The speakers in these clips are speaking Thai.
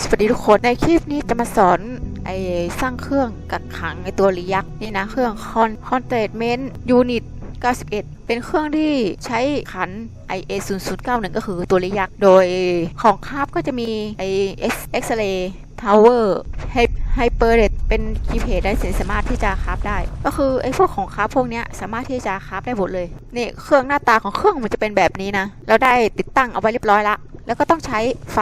สวัสดีทุกคนในคลิปนี้จะมาสอนไอสร้างเครื่องกักขังไอตัวรียักษ์นี่นะเครื่องคอนคอนเทนเมนต์ยูนิต91 เป็นเครื่องที่ใช้ขัน IA 0091ก็คือตัวรียักษ์โดยของคาบก็จะมีไอเอ็กซ์เรย์ทาวเวอร์ไฮเปอร์เรตเป็นคีเพจได้สามารถที่จะคราฟได้ ก็คือไอพวกของคราฟพวกนี้สามารถที่จะคราฟได้หมดเลยนี่เครื่องหน้าตาของเครื่องมันจะเป็นแบบนี้นะเราได้ติดตั้งเอาไว้เรียบร้อยละแล้วก็ต้องใช้ไฟ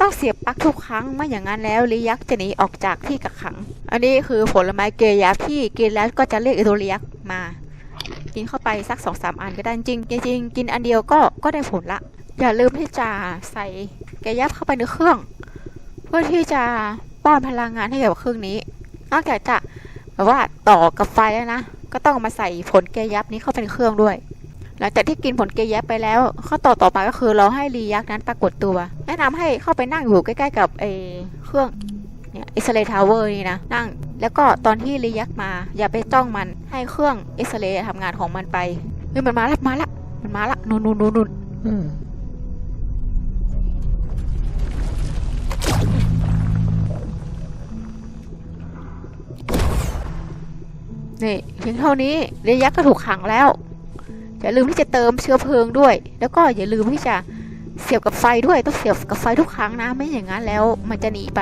ต้องเสียบปลั๊กทุกครั้งไม่อย่างนั้นแล้วลียักษ์จะหนีออกจากที่กักขัง อันนี้คือผลไม้เกยยักษ์ที่กินแล้วก็จะเรียกอตัวลียักษ์มา กินเข้าไปสักสองสามอันก็ได้จริงจริงกินอันเดียวก็ก็ได้ผลละ อย่าลืมที่จะใส่เกยยักษ์เข้าไปในเครื่อง เพื่อที่จะป้อนพลังงานให้กับเครื่องนี้ นอกจากจะแบบว่าต่อกับไฟแล้วนะก็ต้องมาใส่ผลเกยยับนี้เข้าไปในเครื่องด้วย หลังจากที่กินผลเกยยับไปแล้ว ข้อต่อต่อมาก็คือเราให้รียักษ์นั้นปรากฏตัว แนะนำให้เข้าไปนั่งอยู่ใกล้ๆกับไอ้เครื่องเนี่ยอิสเลทาวเวอร์นี่นะนั่ง แล้วก็ตอนที่รียักษ์มา อย่าไปจ้องมันให้เครื่องอิสเลทำงานของมันไปเฮ้ยมันมาละมาละมันมาละนู่นนู่นนู่นนู่นอืมนี่เพียงเท่านี้รียักษ์ก็ถูกขังแล้ว อย่าลืมที่จะเติมเชื้อเพลิงด้วย แล้วก็อย่าลืมที่จะเสียบกับไฟด้วยต้องเสียบกับไฟทุกครั้งนะ ไม่อย่างนั้นแล้วมันจะหนีไป